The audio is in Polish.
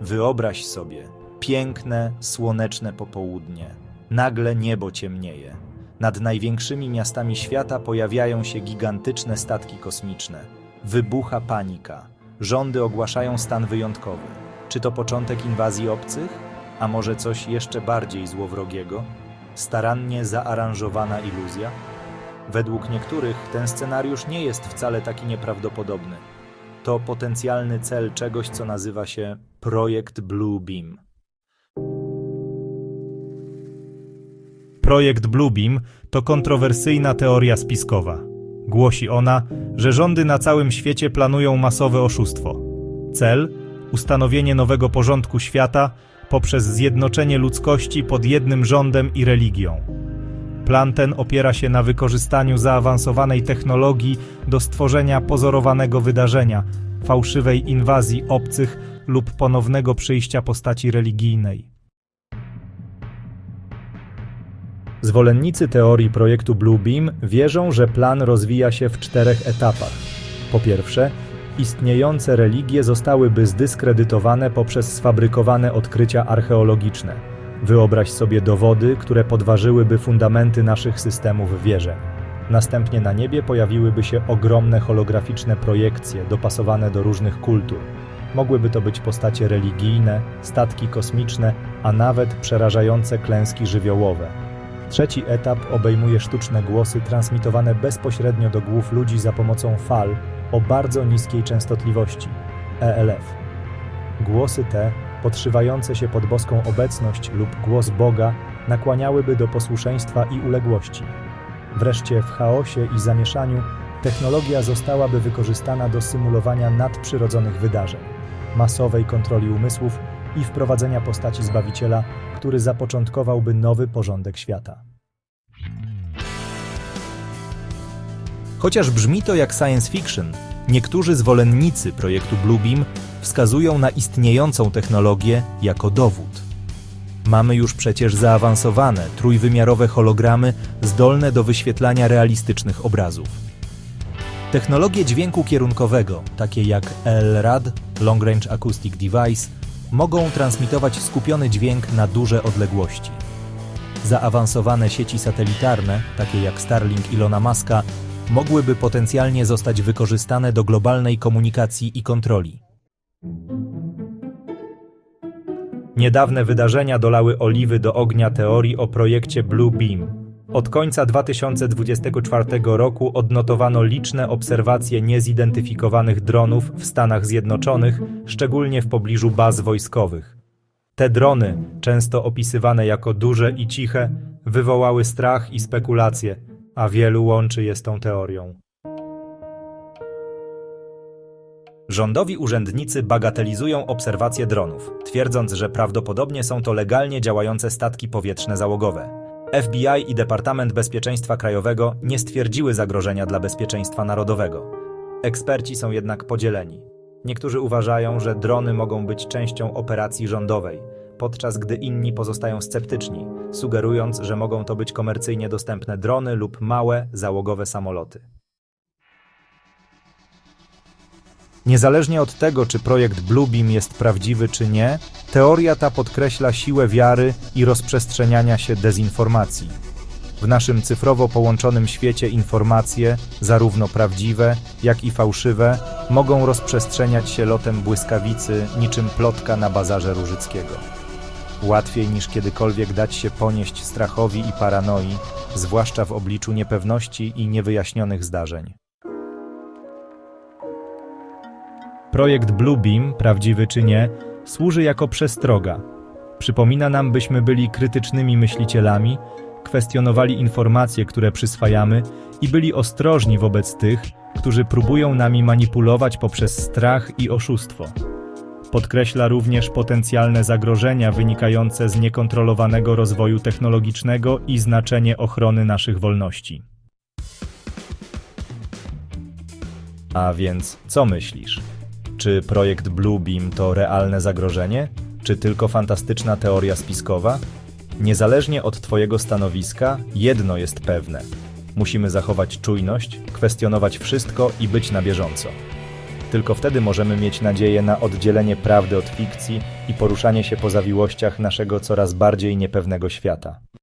Wyobraź sobie piękne, słoneczne popołudnie. Nagle niebo ciemnieje. Nad największymi miastami świata pojawiają się gigantyczne statki kosmiczne. Wybucha panika. Rządy ogłaszają stan wyjątkowy. Czy to początek inwazji obcych? A może coś jeszcze bardziej złowrogiego? Starannie zaaranżowana iluzja? Według niektórych ten scenariusz nie jest wcale taki nieprawdopodobny. To potencjalny cel czegoś, co nazywa się Projekt Blue Beam. Projekt Bluebeam to kontrowersyjna teoria spiskowa. Głosi ona, że rządy na całym świecie planują masowe oszustwo. Cel ustanowienie nowego porządku świata poprzez zjednoczenie ludzkości pod jednym rządem i religią. Plan ten opiera się na wykorzystaniu zaawansowanej technologii do stworzenia pozorowanego wydarzenia, fałszywej inwazji obcych lub ponownego przyjścia postaci religijnej. Zwolennicy teorii projektu Bluebeam wierzą, że plan rozwija się w czterech etapach. Po pierwsze, istniejące religie zostałyby zdyskredytowane poprzez sfabrykowane odkrycia archeologiczne. Wyobraź sobie dowody, które podważyłyby fundamenty naszych systemów wierzeń. Następnie na niebie pojawiłyby się ogromne holograficzne projekcje dopasowane do różnych kultur. Mogłyby to być postacie religijne, statki kosmiczne, a nawet przerażające klęski żywiołowe. Trzeci etap obejmuje sztuczne głosy transmitowane bezpośrednio do głów ludzi za pomocą fal o bardzo niskiej częstotliwości ELF. Głosy te, podszywające się pod boską obecność lub głos Boga, nakłaniałyby do posłuszeństwa i uległości. Wreszcie w chaosie i zamieszaniu technologia zostałaby wykorzystana do symulowania nadprzyrodzonych wydarzeń, masowej kontroli umysłów i wprowadzenia postaci Zbawiciela, który zapoczątkowałby nowy porządek świata. Chociaż brzmi to jak science fiction, niektórzy zwolennicy projektu Bluebeam wskazują na istniejącą technologię jako dowód. Mamy już przecież zaawansowane, trójwymiarowe hologramy zdolne do wyświetlania realistycznych obrazów. Technologie dźwięku kierunkowego, takie jak LRAD, Long Range Acoustic Device, mogą transmitować skupiony dźwięk na duże odległości. Zaawansowane sieci satelitarne, takie jak Starlink Ilona Muska, mogłyby potencjalnie zostać wykorzystane do globalnej komunikacji i kontroli. Niedawne wydarzenia dolały oliwy do ognia teorii o projekcie Blue Beam. Od końca 2024 roku odnotowano liczne obserwacje niezidentyfikowanych dronów w Stanach Zjednoczonych, szczególnie w pobliżu baz wojskowych. Te drony, często opisywane jako duże i ciche, wywołały strach i spekulacje, a wielu łączy je z tą teorią. Rządowi urzędnicy bagatelizują obserwacje dronów, twierdząc, że prawdopodobnie są to legalnie działające statki powietrzne załogowe. FBI i Departament Bezpieczeństwa Krajowego nie stwierdziły zagrożenia dla bezpieczeństwa narodowego. Eksperci są jednak podzieleni. Niektórzy uważają, że drony mogą być częścią operacji rządowej, podczas gdy inni pozostają sceptyczni, sugerując, że mogą to być komercyjnie dostępne drony lub małe, załogowe samoloty. Niezależnie od tego, czy projekt Bluebeam jest prawdziwy czy nie, teoria ta podkreśla siłę wiary i rozprzestrzeniania się dezinformacji. W naszym cyfrowo połączonym świecie informacje, zarówno prawdziwe, jak i fałszywe, mogą rozprzestrzeniać się lotem błyskawicy niczym plotka na bazarze Różyckiego. Łatwiej niż kiedykolwiek dać się ponieść strachowi i paranoi, zwłaszcza w obliczu niepewności i niewyjaśnionych zdarzeń. Projekt Bluebeam, prawdziwy czy nie, służy jako przestroga. Przypomina nam, byśmy byli krytycznymi myślicielami, kwestionowali informacje, które przyswajamy i byli ostrożni wobec tych, którzy próbują nami manipulować poprzez strach i oszustwo. Podkreśla również potencjalne zagrożenia wynikające z niekontrolowanego rozwoju technologicznego i znaczenie ochrony naszych wolności. A więc co myślisz? Czy projekt Bluebeam to realne zagrożenie, czy tylko fantastyczna teoria spiskowa? Niezależnie od Twojego stanowiska, jedno jest pewne. Musimy zachować czujność, kwestionować wszystko i być na bieżąco. Tylko wtedy możemy mieć nadzieję na oddzielenie prawdy od fikcji i poruszanie się po zawiłościach naszego coraz bardziej niepewnego świata.